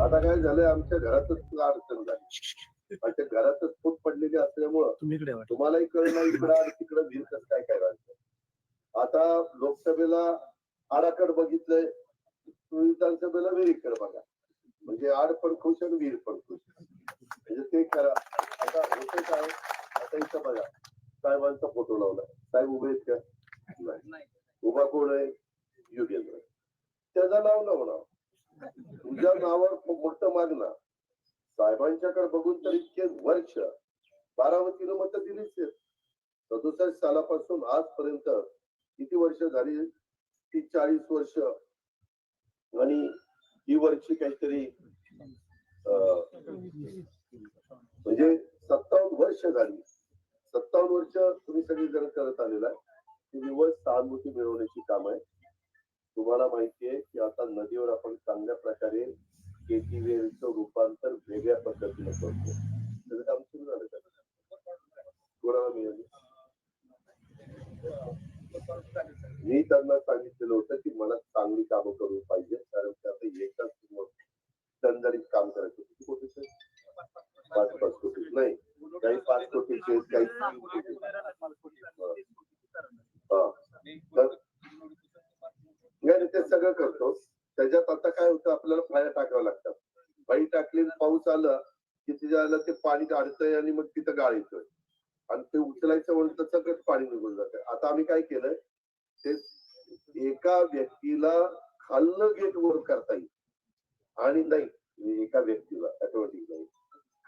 आता काय झालंय आमच्या घरातच तुला अडचण झाली. आमच्या घरातच फूट पडलेली असल्यामुळं तुम्हालाही कळलं इकडं आणि तिकडं कसं काय काय राहायचं आता लोकसभेला आडाकड बघितलंय विधानसभेला विहिरीकडे बघा. म्हणजे आड पण खुश आणि विहीर पण खुश. म्हणजे ते करा. आता होते काय? आता इथं बघा. साहेबांचा फोटो लावलाय साहेब उभे आहेत का? नाही. उभा कोण आहे? युगेंद्र. त्याचा नाव लाव म्हणा तुझ्या नावावर मोठं मागणं. साहेबांच्याकडे बघून तर इतके वर्ष बारामतीनं मत दिलीच आहेत. सदुसष्ट सालापासून आजपर्यंत किती वर्ष झाली? ती चाळीस वर्ष. आणि ही वर्षी काहीतरी अं, म्हणजे सत्तावन्न वर्ष झाली. सत्तावन्न वर्ष तुम्ही सगळी जण करत आलेला आहे. ती निवड सहानुभूती मिळवण्याची काम आहे तुम्हाला माहितीये की आता नदीवर आपण चांगल्या प्रकारे केटीवेलचं रूपांतर वेगळ्या पद्धतीने करतो. त्याचं काम सुरू झालं का? कोणाला मिळाली? मी त्यांना सांगितलेलं होतं की मला चांगली कामं करून पाहिजे कारण ते आता एकाच दणदणीत काम करायचं. किती कोटीचे पाच पाच कोटी. नाही काही पाच कोटीचे काही तीन कोटीचे हा. तर ते सगळं करतो त्याच्यात आता काय होतं आपल्याला फाया टाकावं लागतात फाई टाकली पाऊस आला की तिच्या ते पाणी अडतंय आणि मग तिथं गाळ येतोय. आणि ते उचलायचं म्हणलं तर सगळंच पाणी निघून जात. आता आम्ही काय केलंय ते एका व्यक्तीला खाल्लं गेट वर करता येईल. आणि नाही एका व्यक्तीला ऑटोमॅटिक नाही.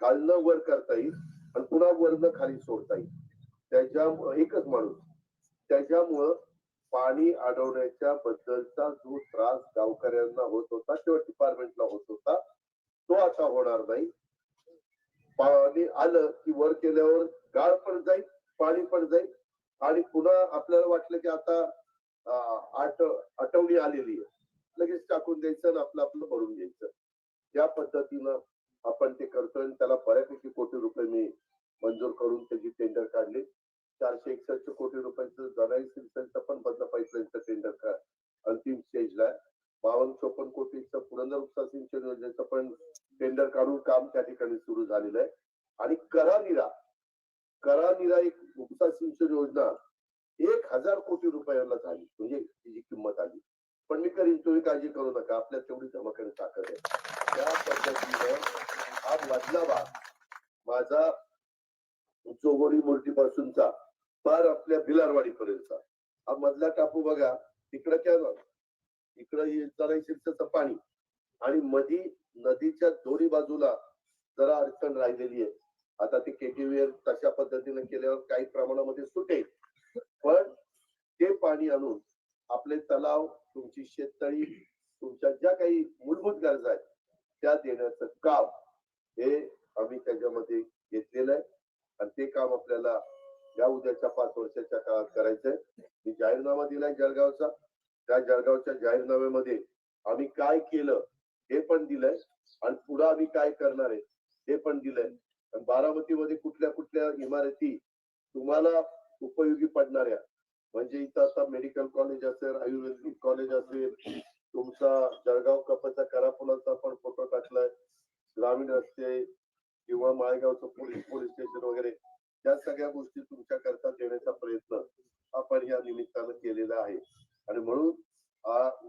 खाल्लं वर करता येईल आणि पुन्हा वरनं खाली सोडता येईल. त्याच्यामुळं एकच माणूस. त्याच्यामुळं पाणी अडवण्याच्या बद्दलचा जो त्रास गावकऱ्यांना होत होता किंवा डिपार्टमेंटला होत होता तो आता होणार नाही. पाणी आलं की वर केल्यावर गाळ पण जाईल पाणी पण जाईल आणि पुन्हा आपल्याला वाटलं की आता आठ आठवणी आलेली आहे. लगेच टाकून द्यायचं आणि आपलं आपलं भरून घ्यायचं. ज्या पद्धतीनं आपण ते करतोय आणि त्याला बऱ्यापैकी कोटी रुपये मी मंजूर करून त्याची टेंडर काढली. चारशे एकसष्ट कोटी रुपयांचं जनाई सिंचनचं पण बंद पाईपलाईनचं टेंडर का अंतिम स्टेजला आहे बावन्न चोपन्न कोटीचं पुरंदर उपसा सिंचन योजनेचं पण टेंडर काढून काम त्या ठिकाणी सुरू झालेलं आहे. आणि करानिरा करानिरा एक उपसा सिंचन योजना एक हजार कोटी रुपयाला झाली. म्हणजे तिची किंमत आली. पण मी करीन तुम्ही काळजी करू नका. आपल्या तेवढी जमाकडे ताकद आहे. त्या पद्धतीनं हा मधला भाग माझा चोगोरी मूर्तीपासूनचा पार आपल्या भिलारवाडी पर्यंतचा हा मधला टापू बघा. तिकडं काय ना इकडं हे जरा शिरसाचं पाणी. आणि मधी नदीच्या दोन्ही बाजूला जरा अडचण राहिलेली आहे. आता ते केटीव्हीएल तशा पद्धतीने केल्यावर काही प्रमाणामध्ये सुटेल. पण ते पाणी आणून आपले तलाव तुमची शेततळी तुमच्या ज्या काही मूलभूत गरजा आहेत त्या देण्याचं काम हे आम्ही त्याच्यामध्ये घेतलेलं आहे. आणि ते काम आपल्याला या उद्याच्या पाच वर्षाच्या काळात करायचंय. मी जाहीरनामा दिलाय जळगावचा. त्या जळगावच्या जाहीरनाम्यामध्ये आम्ही काय केलं हे पण दिलंय. आणि पुढे आम्ही काय करणार आहे हे पण दिलंय. आणि बारामतीमध्ये कुठल्या कुठल्या इमारती तुम्हाला उपयोगी पडणाऱ्या म्हणजे इथं आता मेडिकल कॉलेज असेल आयुर्वेदिक कॉलेज असेल तुमचा जळगाव कपाचा करापुलाचा पण फोटो टाकलाय. ग्रामीण रस्ते किंवा माळेगावचं पोलीस पोलीस स्टेशन वगैरे या सगळ्या गोष्टी तुमच्या करता देण्याचा प्रयत्न आपण या निमित्तानं केलेला आहे. आणि म्हणून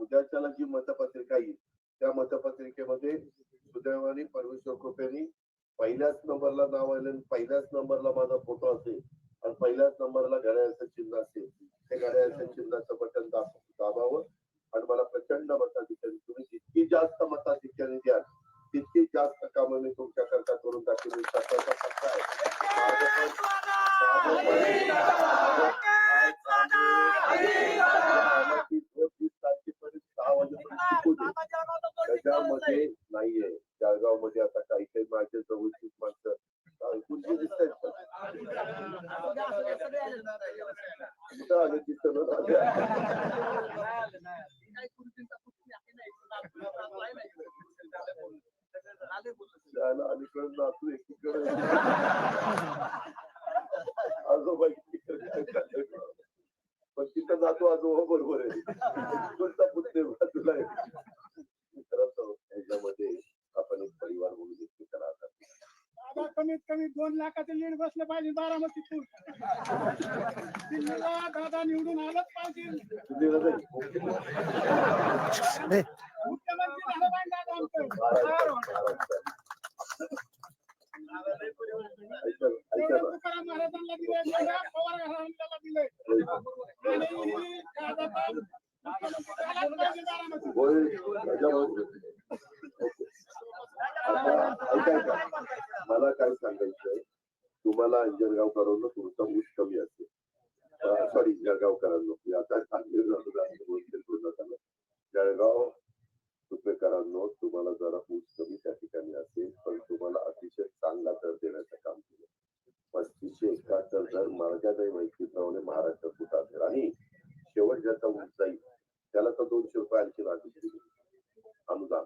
उद्याच्याला जी मतपत्रिका येईल त्या मतपत्रिकेमध्ये सुदैवाने परमेश्वर कृपेने पहिल्याच नंबरला नाव आलं आणि पहिल्याच नंबरला माझा फोटो असेल आणि पहिल्याच नंबरला घड्याळाचं चिन्ह असेल ते घड्याळाच्या चिन्हाचं बटन दाब दाबावं आणि मला प्रचंड मताधिकारी तुम्ही जितकी जास्त मताधिकारी द्याल तितकी जास्त कामं मी तुमच्या करता करून दाखवेल मी स्वतःचा पक्का आहे त्याच्यामध्ये नाहीये जळगावमध्ये आता काही काही माझ्या जवळची माणसं कुठं आले तिथं अलीकडे नातू एकीकडे आजोबा गोष्ट जातो आज हो बरोबर आहे. तुला याच्यामध्ये आपण एक परिवार म्हणून इतकी करा कमीत कमी दोन लाखाचं लीड बसलं पाहिजे बारामती पूर. दादा निवडून आलंच पाहिजे. नाही माहितीप्रमाणे महाराष्ट्रात असेल आणि शेवट ज्याचा ऊस जाईल त्याला तर दोनशे रुपये आणखी लागतील अनुदान.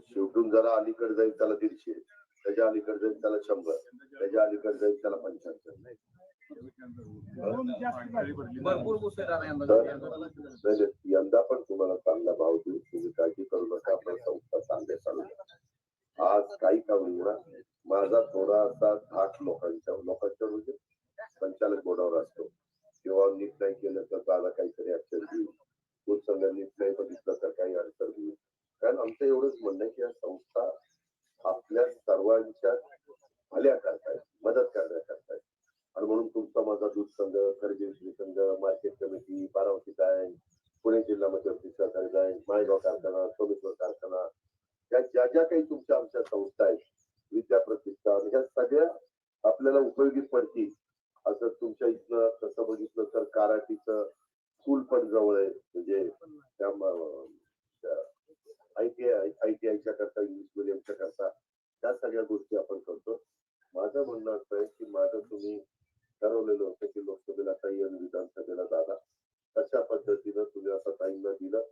शेवटून जरा अलीकडे जाईल त्याला दीडशे. त्याच्या अलीकडे जाईल त्याला शंभर. त्याच्या अलीकडे जाईल त्याला पंच्याहत्तर. भरपूर ऊस आहे दादा यंदा. तर नाही, नाही, यंदा पण तुम्हाला चांगला भाव देऊ तुम्ही काळजी करू नका आपला संस्था चांगल्या चालू आहे. आज काही का होईना माझा थोडासा धाक लोकांच्या लोकांच्या म्हणजे संचालक बोर्डावर असतो किंवा नीट नाही केलं तर त्याला काहीतरी अडचण घेईल खूप संघ नीट नाही बघितलं तर काही अडचण घेईल कारण आमचं एवढंच म्हणणं की या संस्था आपल्या सर्वांच्या भल्या करतायत मदत करण्याकरतायत. आणि म्हणून तुमचा माझा दूध संघ खरेदी विक्री संघ market committee Baramati bank Pune जिल्हा मध्यवर्ती सहकारी बँक माळेगाव कारखाना या ज्या ज्या काही तुमच्या आमच्या संस्था आहेत विद्या प्रतिष्ठान ह्या सगळ्या आपल्याला उपयोगी पडतील असं तुमच्या इथनं तसं बघितलं तर कराटीचं स्कूल पण जवळ आहे म्हणजे त्या I T I I T आयच्या करता इंग्लिश मिडियमच्या करता त्या सगळ्या गोष्टी आपण करतो माझं म्हणणं असं आहे की माझं तुम्ही ठरवलेलं होतं की लोकसभेला काही आणि विधानसभेला दादा कशा पद्धतीनं तुम्ही आता ताईंना दिलं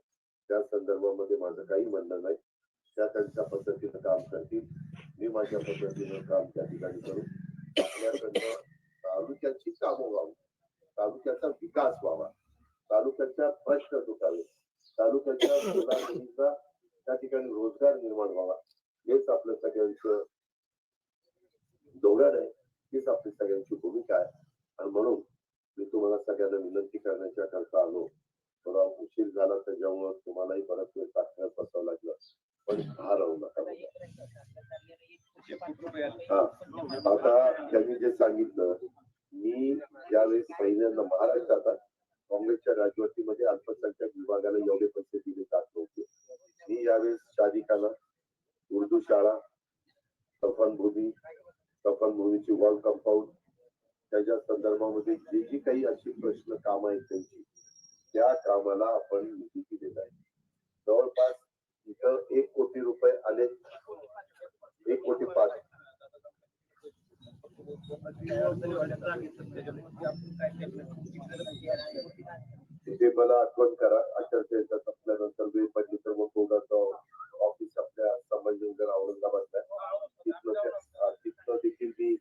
त्या संदर्भामध्ये माझं काही म्हणणं नाही त्या त्यांच्या पद्धतीनं काम करतील माझ्या पद्धतीनं काम त्या ठिकाणी करू आपल्याकडनं तालुक्याची कामं व्हावी तालुक्याचा विकास व्हावा तालुक्याच्या प्रश्न सुटावे तालुक्याच्या मुलामुलींचा त्या ठिकाणी रोजगार निर्माण व्हावा हेच आपल्या सगळ्यांचं धोरण आहे हीच आपली सगळ्यांची भूमिका आहे आणि म्हणून मी तुम्हाला सगळ्यांना विनंती करण्याच्या करता आलो थोडा उशीर झाला त्याच्यामुळं तुम्हालाही बराच वेळ तात्काळ बसावं लागलं पण हा राहू नका आता त्यांनी जे सांगितलं मी ज्यावेळेस पहिल्यांदा महाराष्ट्रात काँग्रेसच्या राजवटीमध्ये अल्पसंख्याक विभागाला एवढे पैसे दिले जात नव्हते मी यावेळेस शादिकाला उर्दू शाळा सफनभूमी सफनभूमीची वॉल कंपाऊंड त्याच्या संदर्भामध्ये जे जी काही अशी प्रश्न काम आहेत त्यांची त्या कामाला आपण निधी दिलेला आहे. जवळपास इथं एक कोटी रुपये आले. एक कोटी पाच. तिथे मला आठवण करा. आचारसंहिता संपल्यानंतर वेळ पडली तर मग ऑफिस आपल्या संभाजीनगर औरंगाबादला आहे. तिथलं तिथलं देखील मी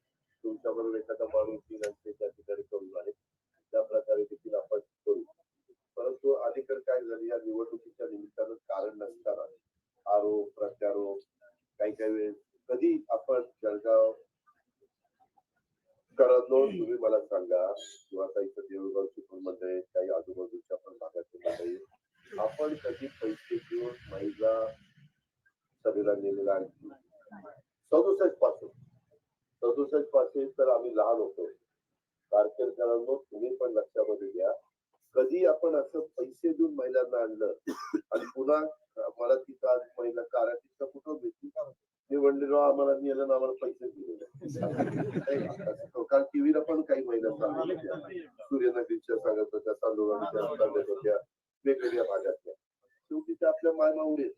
तुमच्याबरोबर एखादा माणूस येईल ते त्या ठिकाणी करू आहे त्या प्रकारे देखील आपण करू. परंतु अलीकडे काय झालं या निवडणुकीच्या निमित्तानं कारण नसताना आरोप प्रत्यारोप काही काही वेळेस कधी आपण जळगाव करांनो तुम्ही मला सांगा किंवा काही पण मंडळी आहेत, काही आजूबाजूच्या पण आहेत. आपण कधी पैसे देऊन महिला सभेला नेलेला सदुसष्टपासून. सदुसष्टपासून तर आम्ही लहान होतो. कारकेरकरांनो तुम्ही पण लक्षामध्ये घ्या. कधी आपण असं पैसे देऊन महिलांना आणलं? आणि पुन्हा मला तिथं आज महिला काराटीचं कुठं भेटली मी म्हणले आम्हाला नेलं ना आम्हाला पैसे दिले कारण टीव्हीला पण काही महिला सांगत होत्या सांगत होत्या तांदुळांच्या सांगत होत्या वेगवेगळ्या भागातल्या शेवटी ते आपल्या मायमाऊले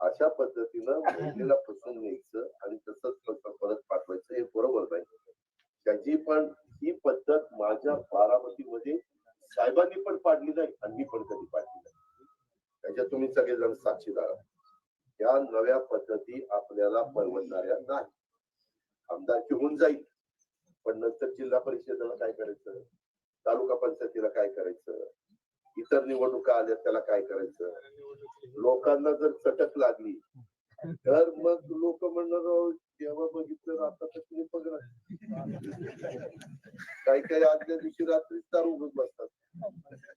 अशा पद्धतीनं महिलेला फसवून घ्यायचं आणि तसंच फसवून परत पाठवायचं हे बरोबर नाही. त्याची पण ही पद्धत माझ्या बारामतीमध्ये साहेबांनी पण पाडली नाही आणि मी पण कधी पाडली नाही. त्याच्यात तुम्ही सगळेजण साक्षीदार या नव्या पद्धती आपल्याला परवडणाऱ्या नाही. आमदारकी होऊन जाईल. पण नंतर जिल्हा परिषदेला काय करायचं? तालुका पंचायतीला काय करायचं? इतर निवडणुका आल्या त्याला काय करायचं? लोकांना जर चटक लागली तर मग लोक म्हणणार तेव्हा बघितलं आता तर तुम्ही बघा काही काही आदल्या दिवशी रात्री चार उभे बसतात.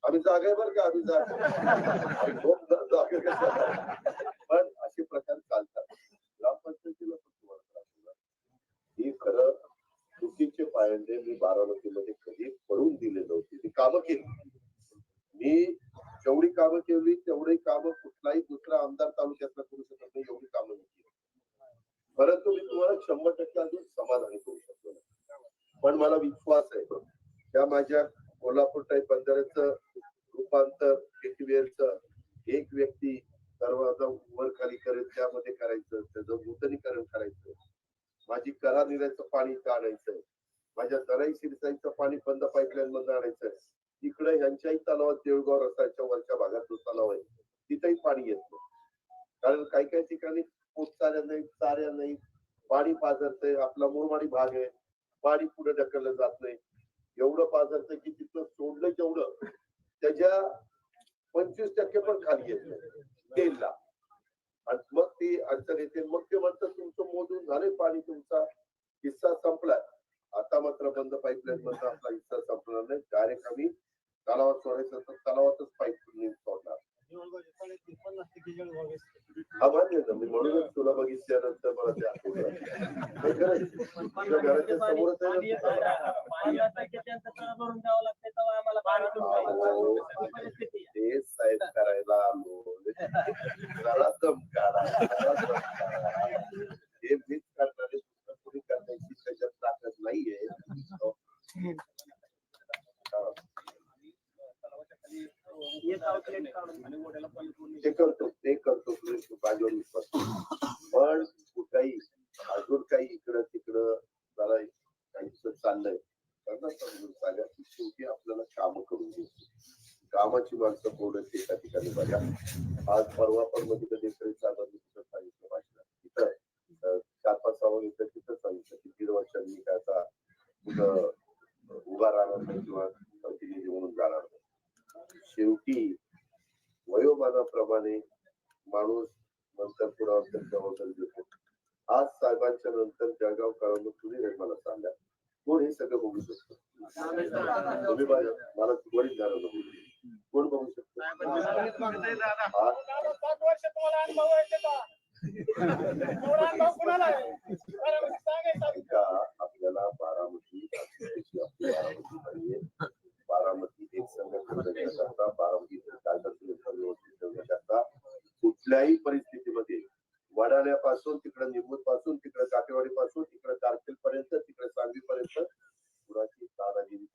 आम्ही जागा आहे का? आम्ही जागा पण असे प्रकार चालतात. ग्रामपंचायतीला पण तुम्हाला त्रास होणार. ही खरं चुकीचे पायंडे मी बारामतीमध्ये कधी पडून दिले नव्हते. ती कामं केली. मी जेवढी कामं केली तेवढी कामं कुठलाही दुसरा आमदार तालुक्यातला करू शकत नाही एवढी कामं मी केली. परंतु मी तुम्हाला शंभर टक्के अजून समाधानी करू शकतो पण मला विश्वास आहे त्या माझ्या कोल्हापूर टाईप बंधाऱ्याचं रूपांतर केटीवेअरचं एक व्यक्ती दरवाजा वर खाली करेल त्यामध्ये करायचं त्याचं नूतनीकरण करायचं. माझी करा निरायचं पाणी इथं आणायचंय माझ्या दराई शिरसाईचं पाणी बंद पाईपलाईन मधून आणायचंय तिकडे ह्यांच्याही तलावात देऊळगाव रस्त्याच्या वरच्या भागात जो तलाव आहे. तिथेही पाणी येत. कारण काही काही ठिकाणी पोचचाऱ्या नाही चाऱ्या नाही. पाणी पाझरतंय आपला मुरमाडी भाग आहे. पाणी पुढे ढकललं जात नाही. एवढं पाझरतंय की तिथं सोडलं जेवढं त्याच्या पंचवीस टक्के पण खाली येत तेलला. आणि मग ती अडचण येते. मग ते म्हणतात तुमचं मोजून झाले पाणी तुमचा हिस्सा संपलाय. आता मात्र बंद पाईपलाईन मधला आपला हिस्सा संपणार नाही. डायरेक्ट आम्ही तलावात सोडायचं. तर तलावात पाईप सोडणार हा मान्य आहे ना मी म्हणूनच तुला बघितल्यानंतर मला ते आठवलं हे खरं आहे. तुझ्या घराच्या समोरच आहे ना ते साहेब करायला आलो जरा दम काढा जरा दम काढा. हे मीच करणारे दुसरं कोणी करण्याची त्याच्यात ताकद नाहीये ते करतो ते करतो तुझ्या माझ्यावर विश्वास ठेव. पण कुठेही अजून काही इकडं तिकडं जरा काहीच चाललंय त्यांना समजून सांगा की शेवटी आपल्याला काम करून घ्यायची कामाची माणसं बोलत एका ठिकाणी बघा. आज परवा पण मध्ये कधीतरी चालत तिथं सांगितलं भाषणात तिथं चार पाच सहा इथं तिथं सांगितलं की दीड वर्षांनी काय आता कुठं उभा राहणार नाही किंवा प्रतिनिधी म्हणून जाणार नाही. शेवटी वयोमानाप्रमाणे माणूस नंतर पुढे जबाबदारी देतो आज साहेबांच्या नंतर जळगाव कुणी तुम्ही मला चालल्या कोण हे सगळं बघू शकतो? तुम्ही मला वडील झालं कोण बघू शकतो? आपल्याला बारामती बारामती बारामती एक संघ ठेवण्याकरता बारामती व्यवस्थित ठेवण्याकरता कुठल्याही परिस्थितीमध्ये वडाण्यापासून तिकडे निंबूत पासून तिकडे काटेवाडी पासून तिकडे कारखेल पर्यंत तिकडे सांगली पर्यंत कुणाची दादागिरी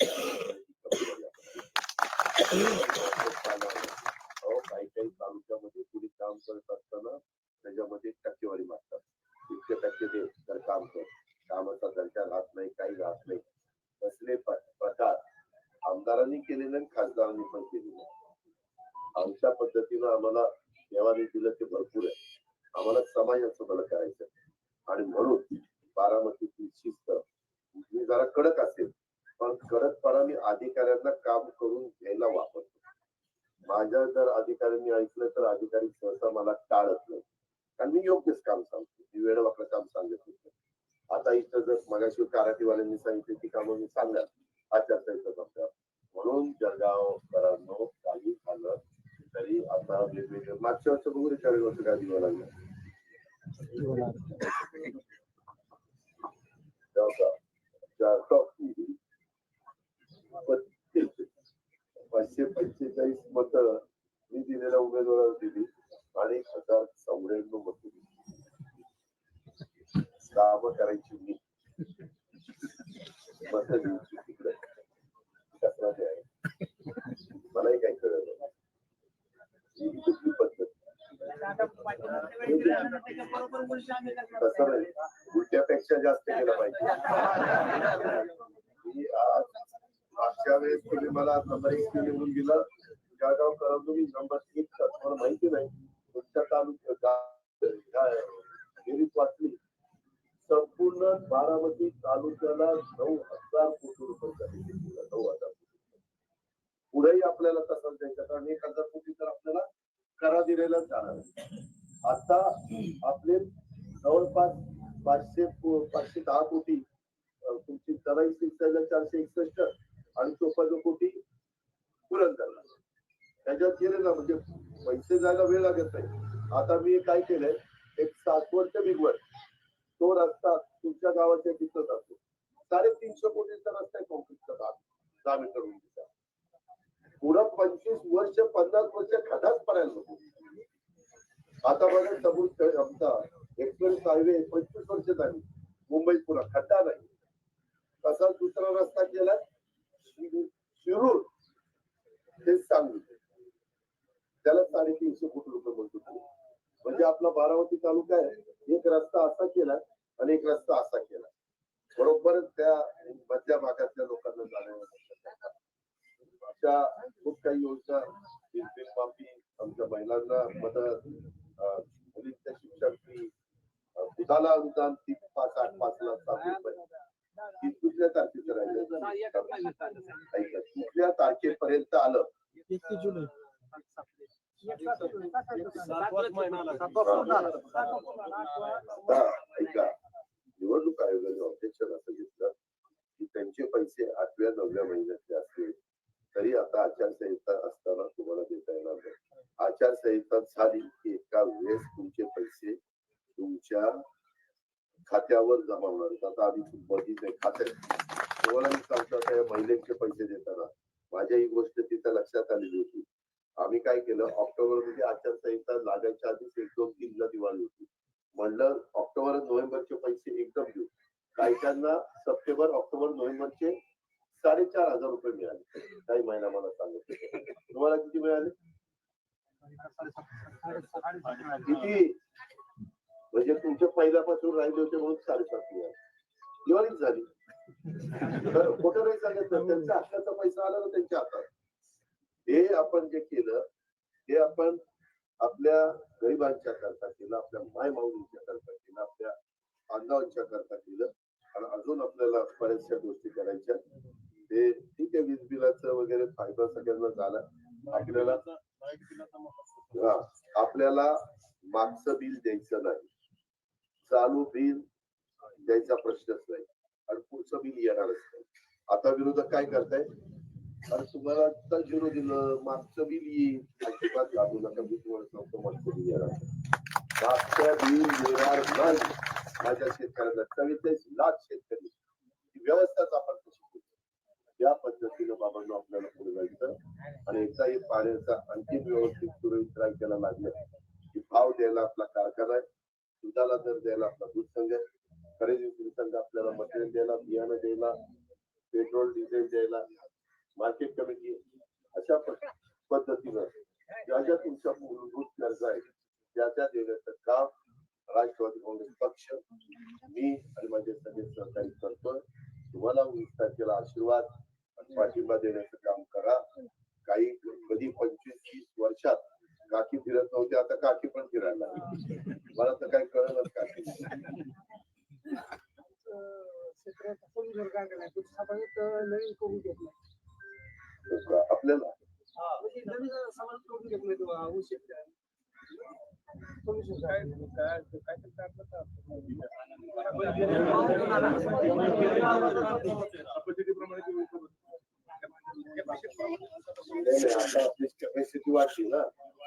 हो, काही काही तालुक्यामध्ये कुणी काम करत असताना त्याच्यामध्ये टक्केवारी मागतात. इतके टक्के दे तर काम कर. कामाचा दर्जा राहत नाही काही राहत नाही. तसले प- प्रकार आमदारांनी केलेले आणि खासदारांनी पण केलेले. आमच्या पद्धतीनं आम्हाला देवाने दिलं ते भरपूर आहे. आम्हाला समाजाचं बल करायचं आणि म्हणून बारामतीची शिस्त जरा कडक असेल पण कडकपणाने अधिकाऱ्यांना काम करून घ्यायला वापरतो. माझ्या जर अधिकाऱ्यांनी ऐकलं तर अधिकारी सहसा मला टाळत नाही. कारण मी योग्यच काम सांगतो. मी वेळवाकडं काम सांगत होतो. आता इथं जर मगाशी कराटीवाल्यांनी सांगितले ती कामं मी सांगणार. आचारसंहिता संपल्यावर. म्हणून जळगावकरांनो काही झालं तरी आता वेगवेगळे मागच्या वर्ष बघू रे चाळीस वर्ष काय दिवा लागलं तेव्हा का? त्या top पस्तीस- पाचशे पंचेचाळीस मत मी दिलेल्या उमेदवाराला दिली आणि एक हजार चौऱ्याण्णव मत दिली. काम करायची मी. मत द्यायची तिकडे. मलाही काही कळलं नाही. ही पद्धत. तसं नाही. उलट्यापेक्षा जास्त केलं पाहिजे. मी आज त्यावेळेस तुम्ही मला नंबर एक निवडून दिलं जळगाव करून तुम्ही नंबर एक तुम्हाला माहिती नाही तुमच्या तालुक्यात वाचली. संपूर्ण बारामती तालुक्याला नऊ हजार कोटी रुपये नऊ हजार पुढेही आपल्याला तसंच द्यायचं कारण एक हजार कोटी तर आपल्याला करा दिलेला जाणार आता आपले जवळपास पाचशे पाचशे दहा कोटी तुमची दराई चारशे एकसष्ट आणि चोपन्न कोटी करणार. त्याच्यात गेले ना म्हणजे पैसे जायला वेळ लागत नाही. आता मी काय केलंय एक सासवड ते बिगवड तो रस्ता तुमच्या गावाच्या तिथं जातो साडेतीनशे कोटीचा रस्ता आहे कॉन्क्रीटचा भाग. दहा मीटर उंचीचा. पुढं पंचवीस वर्ष पन्नास वर्ष खड्डाच पडायला नको. आता बघा समोर आमचा एक्सप्रेस हायवे पंचवीस वर्ष झाली. मुंबईत पुन्हा खड्डा नाही. तसाच दुसरा रस्ता केला? शिरूर हे सांगली त्याला साडेतीनशे कोटी रुपये मंजूर म्हणजे आपला बारामती तालुका आहे एक रस्ता असा केला आणि एक रस्ता असा केला बरोबर त्या मधल्या भागातल्या लोकांना जाण्यासाठी अशा खूप काही योजना माफी आमच्या महिलांना मदत मुलींच्या शिक्षण फी दुधाला अनुदान तीन पाच आठ पाच लाख सात रुपये ती कुठल्या तारखेचं राहिलं? कुठल्या तारखेपर्यंत आलं? एकतीस जुलै. आता ऐका निवडणूक आयोगाने ऑब्जेक्शन असं घेतलं की त्यांचे पैसे आठव्या नवव्या महिन्यातले असले तरी आता आचारसंहिता असताना तुम्हाला देता येणार नाही. आचारसंहिता झाली की एका वेळेस तुमचे पैसे तुमच्या खात्यावर जमा होणार आहेत. आता आम्ही बघितलंय खात्यात तुम्हाला मी सांगतो आता या महिलेचे पैसे देताना. माझ्या ही गोष्ट तिथं लक्षात आलेली होती. आम्ही काय केलं ऑक्टोबरमध्ये आचारसंहिता लागायच्या आधीच एक दोन तीनला दिवाळी होती. म्हणलं ऑक्टोबर नोव्हेंबरचे पैसे एकदम देऊ. काहीच्यांना सप्टेंबर ऑक्टोबर नोव्हेंबरचे साडेचार हजार रुपये मिळाले. काही महिना मला सांगत तुम्हाला किती मिळाले? किती? म्हणजे तुमच्या पहिल्यापासून राहिले होते म्हणून साडेसात मिळाले दिवाळीच झाली. तर खोटं नाही सांगितलं त्यांच्या हक्काचा पैसा आला ना त्यांच्या हातात. हे आपण जे केलं ते आपण आपल्या गरिबांच्या करता केलं आपल्या माय माऊलींच्या करता केलं आपल्या बांधवांच्या करता केलं. आणि अजून आपल्याला बऱ्याचशा गोष्टी करायच्या. ते ठीक आहे वीज बिलाचं वगैरे फायदा सगळ्यांना झाला. आपल्याला हा आपल्याला मागचं बिल द्यायचं नाही. चालू बिल द्यायचा प्रश्नच नाही. आणि पुढचं बिल येणारच नाही. आता विरोधक काय करताय? अरे तुम्हाला आता झिरो दिलं मागचं बिल येईल. अजिबात लागू नका मी तुम्हाला सांगतो मागचं बिल येणार नाही. मागचं बिल येणार नाही. माझ्या शेतकऱ्यांना चव्वेचाळीस लाख शेतकरी ही व्यवस्थाच आपण कशी करू या पद्धतीनं बाबांनो आपल्याला पुढे जायचं. आणि एकदा हे पाण्याचा आणखी व्यवस्थित सुरळीत राहायला लागलं की भाव द्यायला आपला कारखाना आहे. दुधाला जर द्यायला आपला दूध संघ खरेदी विक्री संघ आपल्याला मटेरियल द्यायला बियाणं द्यायला पेट्रोल डिझेल द्यायला मार्केट कमिटी अशा पद्धतीनं ज्या ज्या तुमच्या मूलभूत गरजा आहेत त्या त्या देण्याचं काम राष्ट्रवादी काँग्रेस पक्ष मी आणि माझे सगळे सहकारी करतोय. तुम्हाला वीस तारखेला आशीर्वाद आणि पाठिंबा देण्याचं काम करा. काही कधी पंचवीस तीस वर्षात काकी फिरत नव्हते आता काकी पण फिरायला लागली. मला तर काही कळलंच काकी आपल्याला? कॅपॅसिटी वाढली ना.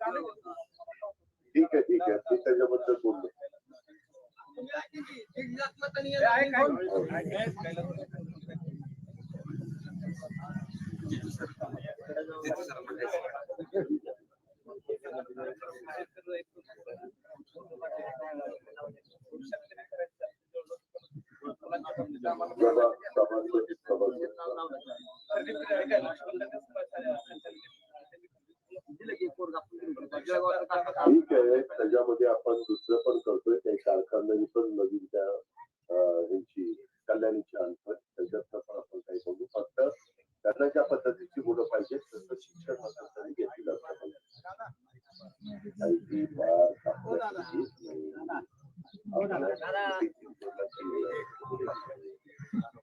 ठीक आहे ठीक आहे. मी त्याच्याबद्दल बोललो. सर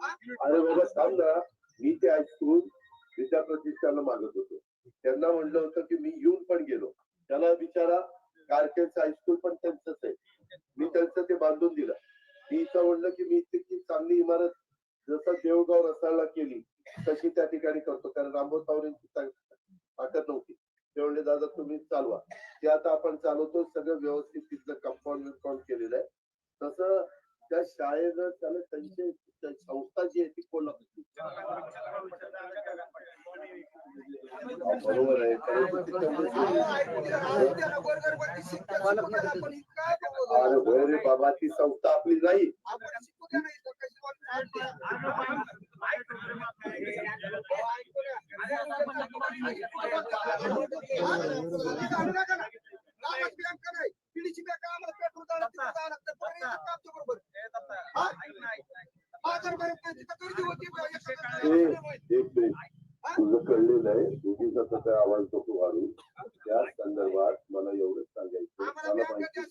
अरे बाबा थांब ना. मी ते ऐकून विद्या प्रतिष्ठानं मागत होतो. त्यांना म्हणलं होतं की मी येऊन पण गेलो. त्याला विचारा कारखेच हायस्कूल पण त्यांचंच आहे. मी त्यांचं ते बांधून दिलं. मी इथं म्हणलं की मी इतकी चांगली इमारत जसं देवगाव रसाळला केली तशी त्या ठिकाणी करतो. कारण रामभाऊ सावरेंची ताकद नव्हती. ते म्हणले दादा तुम्ही चालवा. ते आता आपण चालवतो सगळं व्यवस्थित तिथलं कंपाऊंड विंपाऊंड केलेलं आहे. तसं त्या शाळेनं त्याला त्यांचे संस्था जी आहे ती कोल्हापूर बरोबर आहे. अरे बाबा ती संस्था आपली नाही. yo, yo,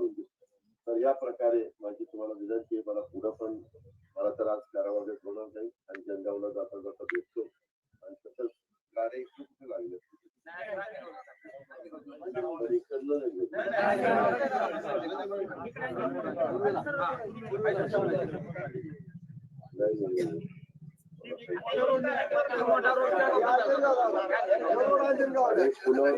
करून देऊ तर या प्रकारे माझी तुम्हाला विनंती आहे मला पुढं पण मला तर आज कारावागेत होणार नाही आणि जंगावला जाता जाता भेटतो. आणि तसंच गारे खूप लागले. पुन्हा